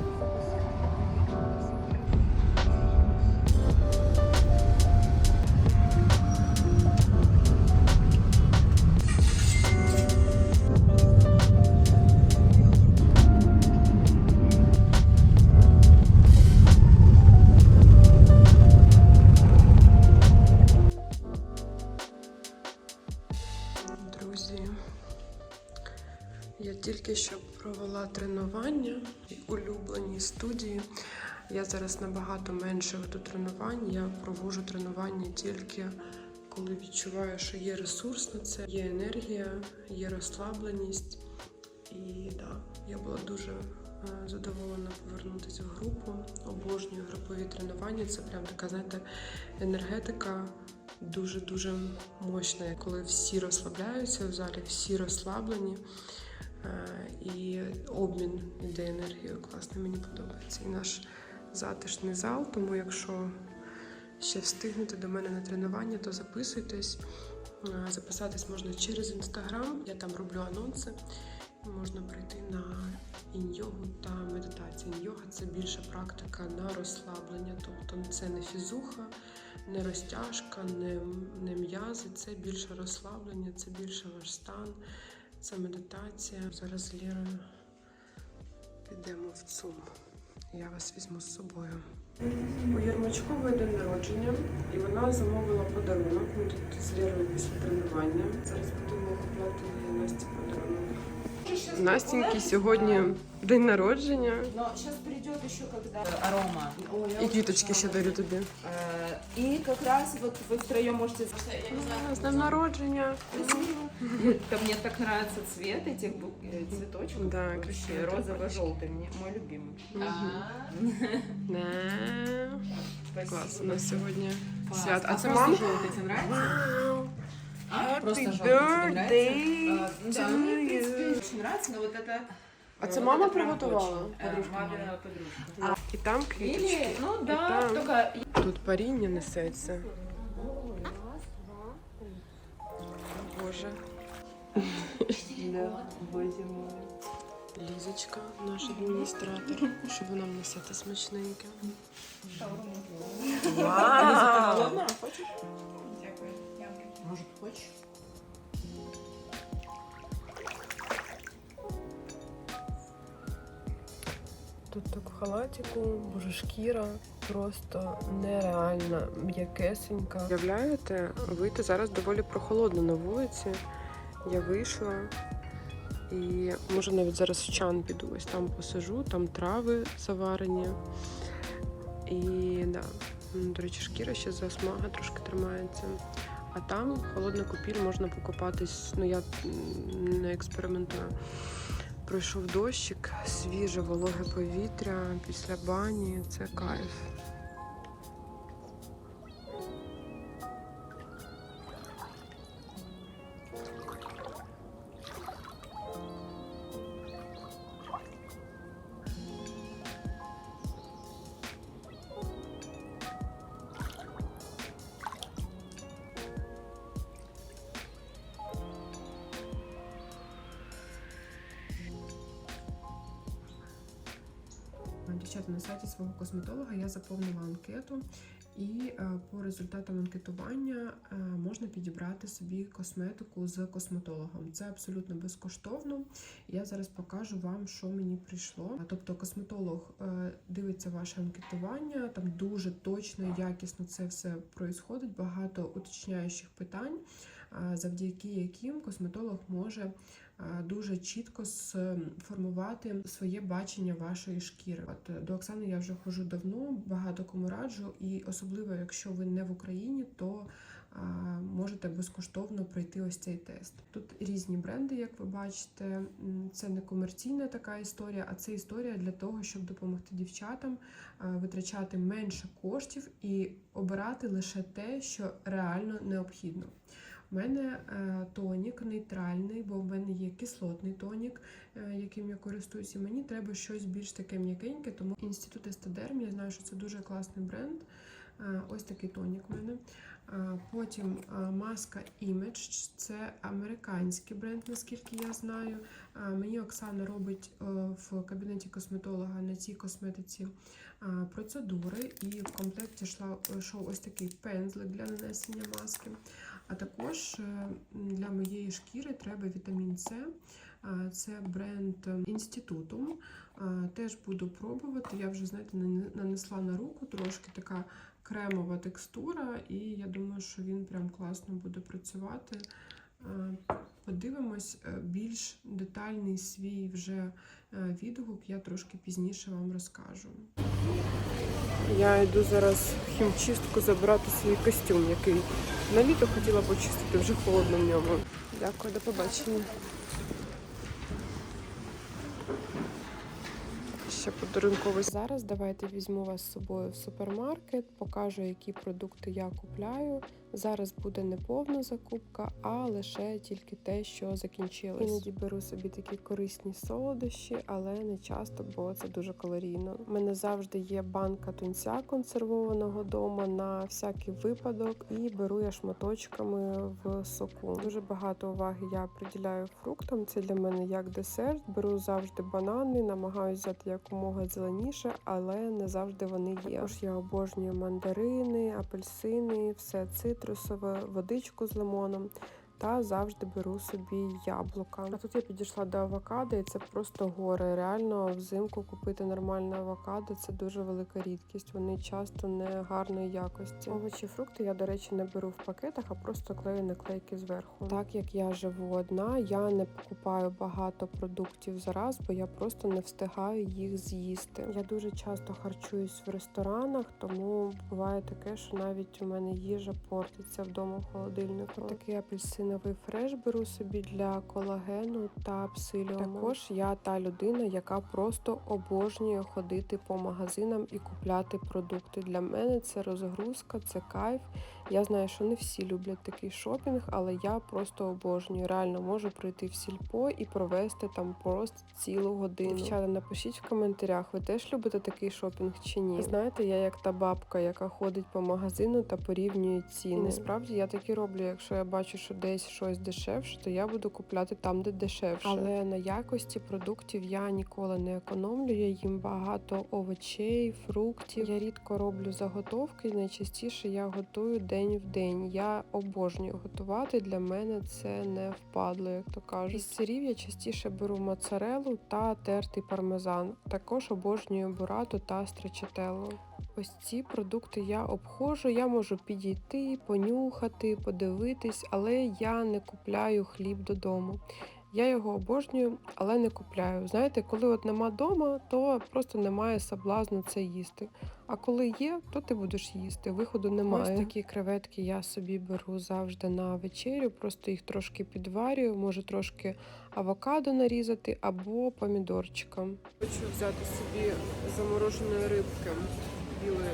Jesus. Я зараз набагато менше веду тренувань. Я проводжу тренування тільки коли відчуваю, що є ресурс на це, є енергія, є розслабленість. І да, я була дуже е, задоволена повернутися в групу. Обожнюю групові тренування. Це прям така, знаєте, енергетика дуже-дуже мощна, коли всі розслабляються в залі, всі розслаблені. е, І обмін іде енергією класно, мені подобається. І наш затишний зал, тому якщо ще встигнете до мене на тренування, то записуйтесь. Е, Записатись можна через інстаграм, я там роблю анонси. Можна прийти на інь-йогу та медитацію. Інь-йога це більше практика на розслаблення, тобто це не фізуха, не розтяжка, не, не м'язи, це більше розслаблення, це більше ваш стан, це медитація. Зараз Лірою підемо в ЦУМ. Я вас візьму з собою. У Єрмачкової день народження, і вона замовила подарунок. Ми тут з Лірою після тренування. Зараз будемо купувати Насті подарунок. Настіньки сьогодні день народження. Но сейчас придет еще когда арома. І квіточки ще дарю тобі. Э, И как раз вот вы втроем можете... З днем народження. Да, мне так нравится цвет этих бу- э, цветочков. Да, Вообще красивые розово-желтый, мне мой любимый. Не. Спасибо. Клас, у нас сьогодні Класс. свят. А це просто мама? желтый тебе нравится? Вау! А? Просто Happy желтый тебе birthday нравится? А, Да, to мне, в принципе, you. очень нравится, но вот это... А э, це вот мама это прям приготувала? очень. Э, Подружка Мамина моя. подружка. І там Или, квіточки. ну І да, там. только Тут паріння несеться. Боже. Да, боже мой. Лізочка, наш адміністратор, що вона нам несете смачненьке. Вау! Голодна? Хочеш? Может, хочешь? Тут так в халатику, боже, шкіра просто нереально м'якесенька. Уявляєте, вийти зараз доволі прохолодно на вулиці. Я вийшла і може навіть зараз в чан піду. Ось там посижу, там трави заварені. І да, до речі, шкіра ще засмага трошки тримається. А там холодна купіль, можна покупатись. Ну я не експериментую. Пройшов дощик, свіже, вологе повітря після бані. Це кайф. Дівчата, на сайті свого косметолога я заповнила анкету, і е, по результатам анкетування е, можна підібрати собі косметику з косметологом. Це абсолютно безкоштовно. Я зараз покажу вам, що мені прийшло. Тобто, косметолог е, дивиться ваше анкетування, там дуже точно, якісно це все проїсходить, багато уточняючих питань, завдяки яким косметолог може дуже чітко сформувати своє бачення вашої шкіри. От е, до Оксани я вже ходжу давно, багато кому раджу, і особливо, якщо ви не в Україні, то можете безкоштовно пройти ось цей тест. Тут різні бренди, як ви бачите. Це не комерційна така історія, а це історія для того, щоб допомогти дівчатам витрачати менше коштів і обирати лише те, що реально необхідно. У мене е, тонік нейтральний, бо в мене є кислотний тонік, е, яким я користуюся. Мені треба щось більш таке м'якеньке, тому інститут Естедерм, я знаю, що це дуже класний бренд. Е, Ось такий тонік у мене. Потім маска Image, це американський бренд, наскільки я знаю. Мені Оксана робить в кабінеті косметолога на цій косметиці процедури, і в комплекті йшов ось такий пензлик для нанесення маски. А також е, для моєї шкіри треба вітамін С. Це бренд інститутум. Е, Теж буду пробувати. Я вже знаєте, нане- нанесла на руку трошки така кремова текстура, і я думаю, що він прям класно буде працювати. Подивимось е, більш детальний свій вже е, відгук. Я трошки пізніше вам розкажу. Я йду зараз в хімчистку забирати свій костюм, який на літо хотіла почистити, вже холодно в ньому. Дякую, до побачення. Ще подарунковий. Зараз давайте візьму вас з собою в супермаркет, покажу, які продукти я купляю. Зараз буде не повна закупка, а лише тільки те, що закінчилось. Іноді беру собі такі корисні солодощі, але не часто, бо це дуже калорійно. У мене завжди є банка тунця консервованого дома на всякий випадок, і беру я шматочками в соку. Дуже багато уваги я приділяю фруктам. Це для мене як десерт. Беру завжди банани, намагаюся взяти якомога зеленіше, але не завжди вони є. Також я обожнюю мандарини, апельсини, все цитрусове, водичку з лимоном. Та завжди беру собі яблука. А тут я підійшла до авокадо, і це просто горе. Реально взимку купити нормальне авокадо це дуже велика рідкість. Вони часто не гарної якості. Овочі, фрукти я, до речі, не беру в пакетах, а просто клею наклейки зверху. Так як я живу одна, я не покупаю багато продуктів зараз, бо я просто не встигаю їх з'їсти. Я дуже часто харчуюсь в ресторанах, тому буває таке, що навіть у мене їжа портиться вдома в холодильнику. Такий апельсиновий фреш беру собі для колагену та псиліуму. Також я та людина, яка просто обожнює ходити по магазинам і купляти продукти. Для мене це розгрузка, це кайф. Я знаю, що не всі люблять такий шопінг, але я просто обожнюю. Реально можу прийти в сільпо і провести там просто цілу годину. Дівчата, напишіть в коментарях, ви теж любите такий шопінг чи ні? Знаєте, я як та бабка, яка ходить по магазину та порівнює ціни. І насправді я так і роблю. Якщо я бачу, що десь щось дешевше, то я буду купляти там, де дешевше. Але на якості продуктів я ніколи не економлю. Я їм багато овочей, фруктів. Я рідко роблю заготовки. Найчастіше я готую день в день. Я обожнюю готувати. Для мене це не впадло, як то кажуть. Із сирів я частіше беру моцарелу та тертий пармезан. Також обожнюю бурату та стречателло. Ось ці продукти я обходжу. Я можу підійти, понюхати, подивитись, але я не купляю хліб додому. Я його обожнюю, але не купляю. Знаєте, коли от нема дома, то просто немає соблазну це їсти. А коли є, то ти будеш їсти. Виходу немає. Ось такі креветки я собі беру завжди на вечерю, просто їх трошки підварюю, можу трошки авокадо нарізати або помідорчиком. Хочу взяти собі замороженої рибки білої,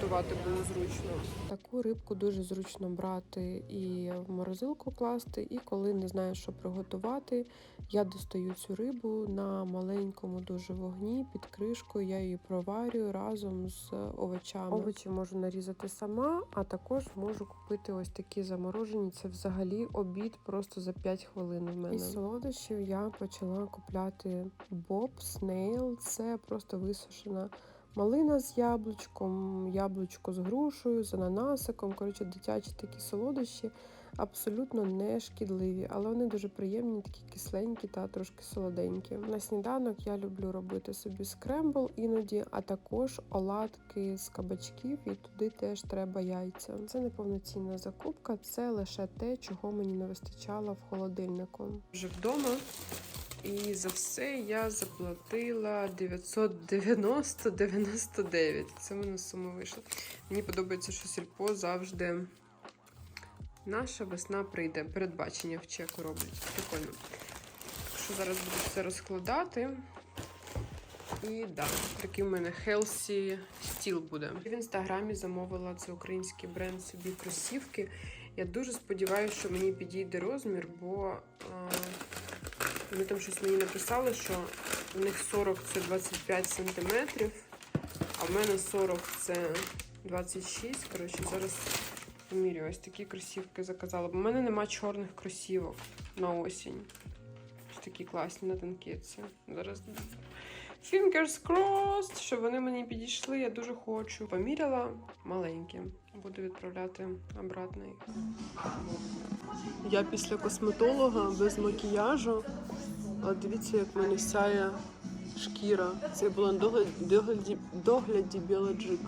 готувати було зручно. Таку рибку дуже зручно брати і в морозилку класти, і коли не знаю, що приготувати, я достаю цю рибу на маленькому дуже вогні під кришкою. Я її проварюю разом з овочами. Овочі можу нарізати сама, а також можу купити ось такі заморожені. Це взагалі обід просто за 5 хвилин. В мене Із солодощів я почала купляти Bob Snail. Це просто висушена. Малина з яблучком, яблучко з грушею, з ананасиком. Коротше, дитячі такі солодощі абсолютно не шкідливі, але вони дуже приємні, такі кисленькі та трошки солоденькі. На сніданок я люблю робити собі скрембл іноді, а також оладки з кабачків, і туди теж треба яйця. Це не повноцінна закупка, це лише те, чого мені не вистачало в холодильнику. Вже вдома. І за все я заплатила 990,99. Це мене сума вийшла. Мені подобається, що сільпо завжди наша весна прийде. Передбачення в чеку роблять. Прикольно. Що зараз буду все розкладати. І да, такий в мене healthy стіл буде. В інстаграмі замовила це український бренд собі кросівки. Я дуже сподіваюся, що мені підійде розмір, бо вони там щось мені написали, що у них 40 це 25 сантиметрів, а в мене 40 це 26. Коротше, зараз Помірю, ось такі кросівки заказала. Бо в мене нема чорних кросівок на осінь. Ось такі класні на танкетці. Зараз fingers crossed, щоб вони мені підійшли. Я дуже хочу. Поміряла маленькі. Буду відправляти обратно їх. Я після косметолога без макіяжу. Але дивіться, як мене сяє шкіра. Це була на догляді, догляді, догляді Біологік.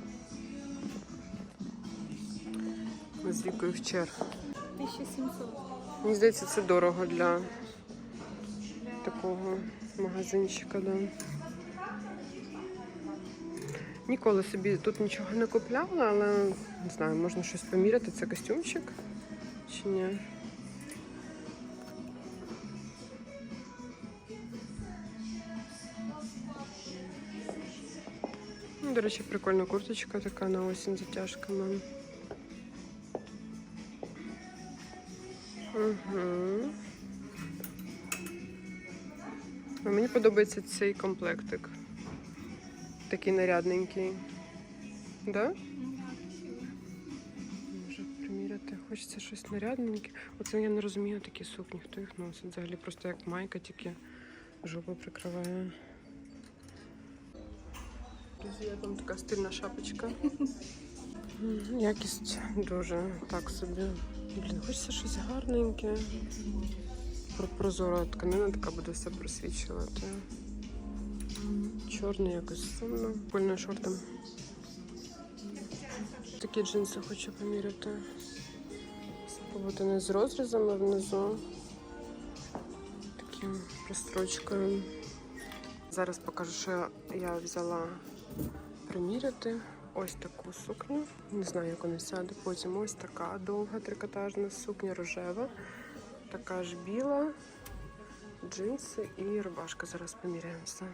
Ми з вікою в чер. 1700. Мені здається, це дорого для такого магазинчика. Да. Ніколи собі тут нічого не купляла, але не знаю, можна щось поміряти. Це костюмчик чи ні. Ну, До речі, прикольна курточка така на осінь затяжками. Угу. Мені подобається цей комплектик. Такий нарядненький. Да? Може приміряти. Хочеться щось нарядненьке. Оце я не розумію такі сукні, хто їх носить. Взагалі просто як майка, тільки жопу прикриває. Друзі, вам така стильна шапочка. Якість дуже так собі. Блін, хочеться щось гарненьке. Прозора тканина така буде все просвічувати. Чорний якось сумно. Польним шортом. Такі джинси хочу поміряти. Спробувати не з розрізами внизу. Таким прострочкою. Зараз покажу, що я взяла приміряти. Ось таку сукню. Не знаю, як вона сяде. Потім ось така довга трикотажна сукня рожева. Така ж біла, джинси і рубашка. Зараз поміряємося.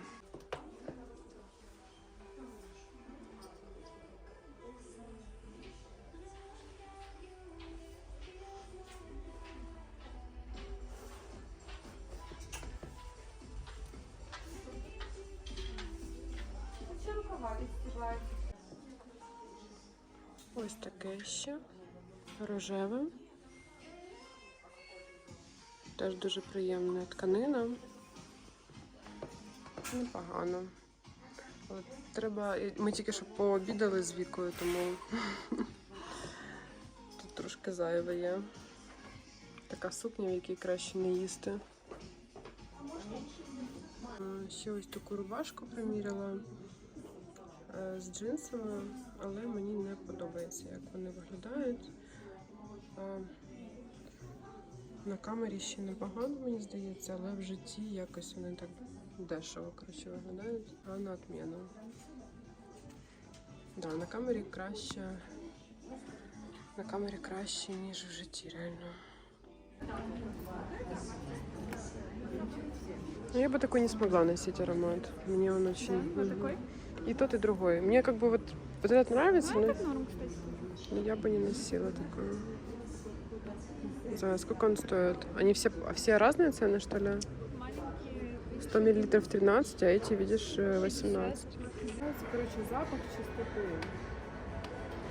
Рожеве. Теж дуже приємна тканина. Непогано. От, треба. Ми тільки що пообідали з вікою, тому тут трошки зайве є. Така сукня, в якій краще не їсти. Ще ось таку рубашку приміряла е, з джинсами, але мені не подобається, як вони виглядають А, На камері ще непогано, мені здається, але в житті якось вони так дешево коротше, виглядають, а на отміну. Да, на камері краще. На камері краще, ніж в житті, реально. Ну, я бы такой не смогла носить аромат. Мне он очень... Вот Мгм. такой? И тот, и другой. Мне как бы вот, вот этот нравится, Ну, но этот норм, кстати. но я бы не носила такой. Не знаю, сколько он стоит? Они все, а все разные цены, что ли? Маленькие. 100 миллилитров 13, а эти, видишь, э, 18. Короче, запах чистоти.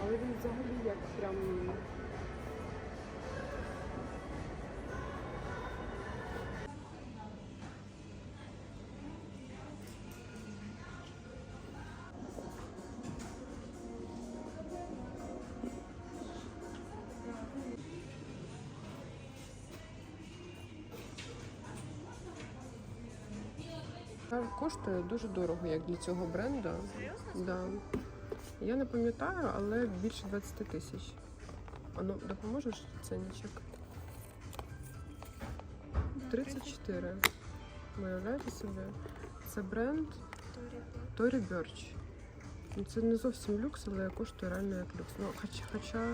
Але він взагалі як прям. Коштує дуже дорого, як для цього бренду. Серьезно? Да. Я не пам'ятаю, але більше 20 тисяч. А ну, допоможеш ценничок? 34. Виявляєте собі? Це бренд Tory Burch. Ну, Це не зовсім люкс, але коштує реально як люкс. Ну, хоча, хоча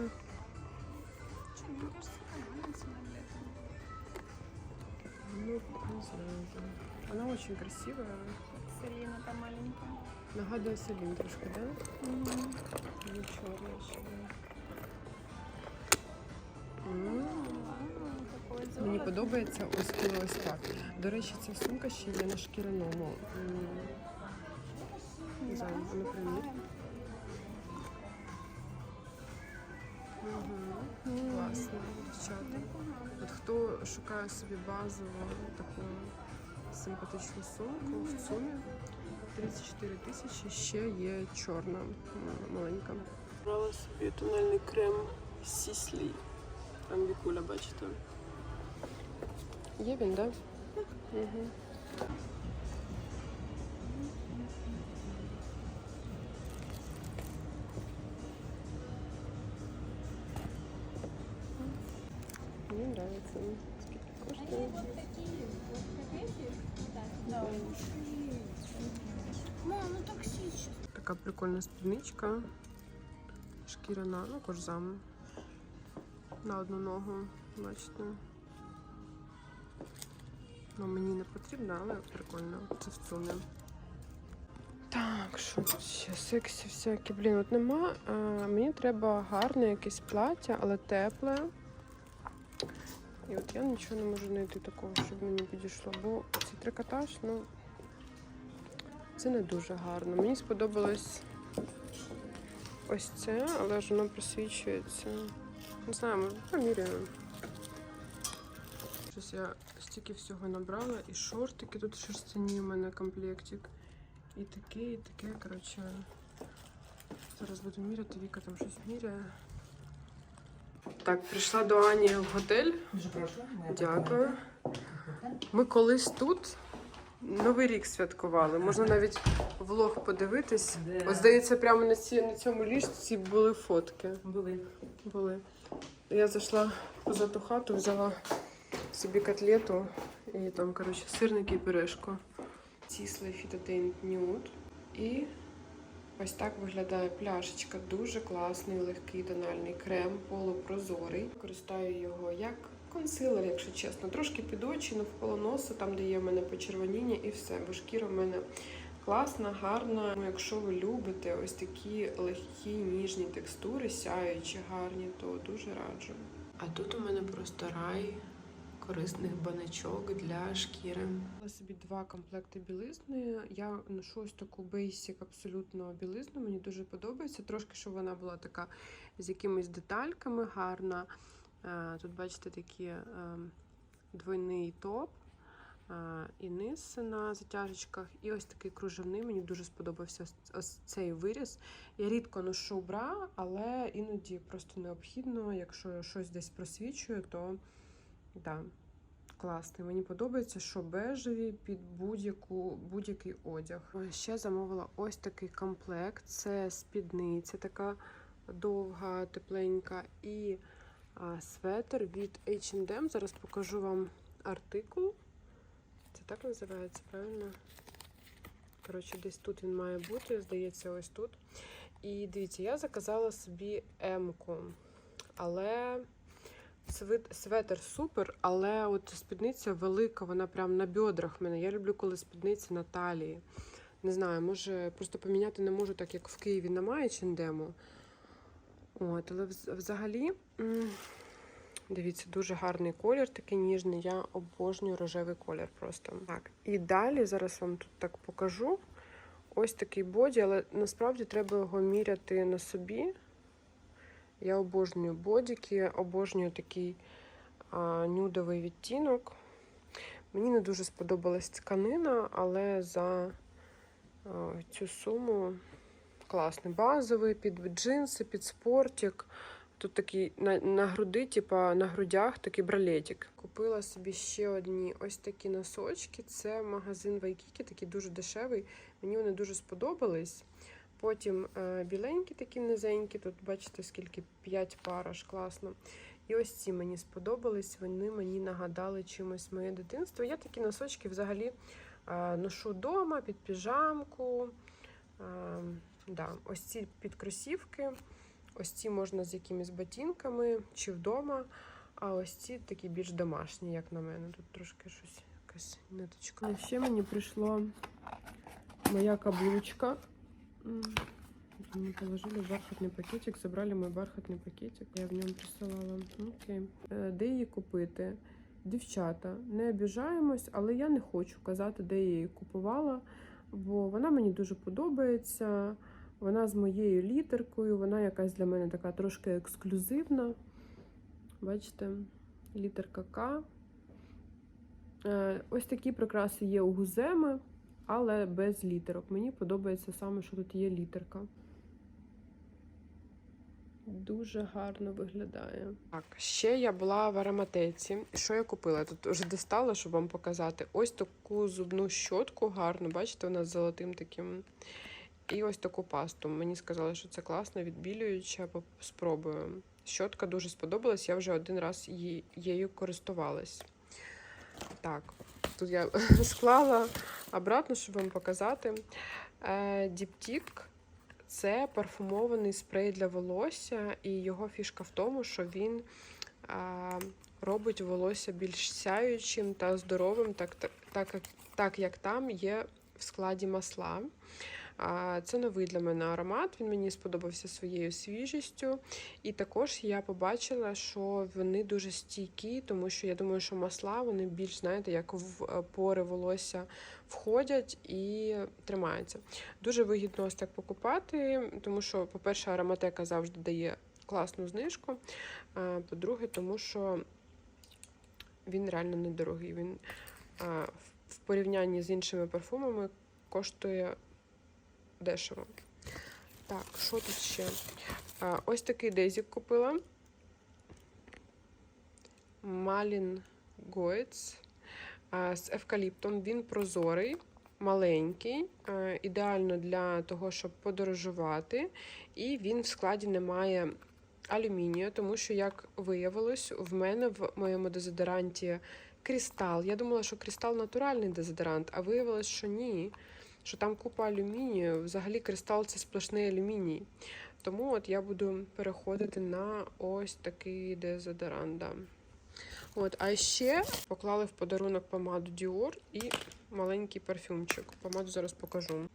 ну, не знаю. Да. Вона дуже красива. Селина там маленькая. Нагадує Селін трошки. Да? Мгм. Ну, чорна ще. да. М. А, такой Мені подобається ось коли ось так. До речі, ця сумка ще є на шкіряному. Да, например. знаю. Класно, дівчата. От хто шукає собі базову таку симпатичну сумку в сумі 34 тисячі ще є чорна м, маленька. Брала собі тональний крем Сіслі. Там вікуля, бачите. Є він, так? Да? Угу. Мені нравится. Скільки коштує? Мам, ну ще. Така прикольна спідничка. Шкіряна, ну кожзам. На одну ногу, бачите. Ну, мені не потрібно, але прикольно. Це в сумі. Так, що тут ще сексі всякі. Блін, от нема. А, мені треба гарне якесь плаття, але тепле. І от я нічого не можу знайти такого, щоб мені підійшло. Бо цей трикотаж, ну, це не дуже гарно. Мені сподобалось ось це, але ж воно просвічується. Не знаю, поміряю. Щось я стільки всього набрала, і шортики тут шерстяні у мене комплектик. І таке, і таке, коротше. Зараз буду міряти, Віка там щось міряє. Так, прийшла до Ані в готель. Дуже прошу. Дякую. Ми колись тут Новий рік святкували. Можна навіть влог подивитись. Ось здається, прямо на, ці, на цьому ліжці були фотки. Були. Були. Я зайшла поза ту хату, взяла собі котлету і там, коротше, сирники і пюрешку. Тіслий фітотейн нюд. І ось так виглядає пляшечка. Дуже класний, легкий тональний крем, полупрозорий. Користаю його як консилер, якщо чесно. Трошки під очі, навколо носу, там, де є в мене почервоніння, і все. Бо шкіра в мене класна, гарна. Ну, якщо ви любите ось такі легкі, ніжні текстури, сяючі, гарні, то дуже раджу. А тут у мене просто рай корисних баночок для шкіри. Я собі два комплекти білизни. Я ношу ось таку basic абсолютно білизну. Мені дуже подобається. Трошки, щоб вона була така з якимись детальками гарна. Е, Тут, бачите, такі е, двойний топ. е, І низ на затяжечках, і ось такий кружевний. Мені дуже сподобався ось- цей виріз. Я рідко ношу бра, але іноді просто необхідно, якщо щось десь просвічує, то да, класний. Мені подобається, що бежеві під будь-яку будь-який одяг. Ще замовила ось такий комплект. Це спідниця, така довга, тепленька, і а, светр від H&M. Зараз покажу вам артикул. Це так називається, правильно? Коротше, десь тут він має бути, здається, ось тут. І дивіться, я заказала собі М-ку, але свит, светр супер, але от спідниця велика, вона прям на бедрах мене. Я люблю, коли спідниця на талії. Не знаю, може просто поміняти не можу, так як в Києві немає чендему. От, але взагалі, дивіться, дуже гарний колір, такий ніжний. Я обожнюю рожевий колір просто. Так, і далі зараз вам тут так покажу. Ось такий боді, але насправді треба його міряти на собі. Я обожнюю бодіки, обожнюю такий а, нюдовий відтінок. Мені не дуже сподобалась тканина, але за а, цю суму класний. Базовий, під джинси, під спортик. Тут такий на, на груди, типа на грудях такий бралетик. Купила собі ще одні ось такі носочки. Це магазин Вайкікі, такий дуже дешевий. Мені вони дуже сподобались. Потім е, біленькі такі низенькі. Тут бачите, скільки 5 пар аж класно. І ось ці мені сподобались. Вони мені нагадали чимось моє дитинство. Я такі носочки взагалі е, ношу вдома під піжамку. Е, да. Ось ці під кросівки. Ось ці можна з якимись ботинками чи вдома. А ось ці такі більш домашні, як на мене. Тут трошки щось якась ниточка. Ще мені прийшла моя каблучка. М, Мне положили бархатный пакетик, забрали мой бархатний пакетик. Я в ньому присилала. Окей. Е, Де її купити? Дівчата, не обіжаємось, але я не хочу казати, де я її купувала, бо вона мені дуже подобається. Вона з моєю літеркою, вона якась для мене така трошки ексклюзивна. Бачите, літерка К. Е, Ось такі прикраси є у гуземи, але без літерок. Мені подобається саме, що тут є літерка. Дуже гарно виглядає. Так, ще я була в ароматеці. Що я купила? Тут вже достала, щоб вам показати. Ось таку зубну щотку гарну, бачите, вона з золотим таким. І ось таку пасту. Мені сказали, що це класно, відбілююча, спробую. Щотка дуже сподобалась, я вже один раз її, її користувалась. Так, тут я склала обратно, щоб вам показати. Е, Діптік це парфумований спрей для волосся, і його фішка в тому, що він робить волосся більш сяючим та здоровим, так, так, так як там є в складі масла. Це новий для мене аромат. Він мені сподобався своєю свіжістю. І також я побачила, що вони дуже стійкі, тому що я думаю, що масла вони більш, знаєте, як в е, пори волосся входять і тримаються. Дуже вигідно ось так покупати, тому що, по-перше, ароматека завжди дає класну знижку. По-друге, тому що він реально недорогий. Він в порівнянні з іншими парфумами коштує дешево. Так, що тут ще? А, ось такий дезік купила. Малін Гоец з евкаліптом. Він прозорий, маленький, ідеально для того, щоб подорожувати. І він в складі не має алюмінію, тому що, як виявилось, в мене в моєму дезодоранті крістал. Я думала, що крістал натуральний дезодорант, а виявилось, що ні. Що там купа алюмінію. Взагалі кристал це сплошний алюміній. Тому от я буду переходити на ось такий дезодорант. От, а ще поклали в подарунок помаду Dior і маленький парфюмчик. Помаду зараз покажу.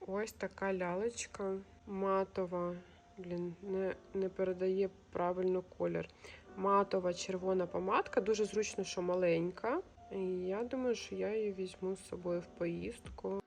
Ось така лялечка матова. Блін, не, не передає правильно колір. Матова червона помадка. Дуже зручно, що маленька. І я думаю, що я її візьму з собою в поїздку.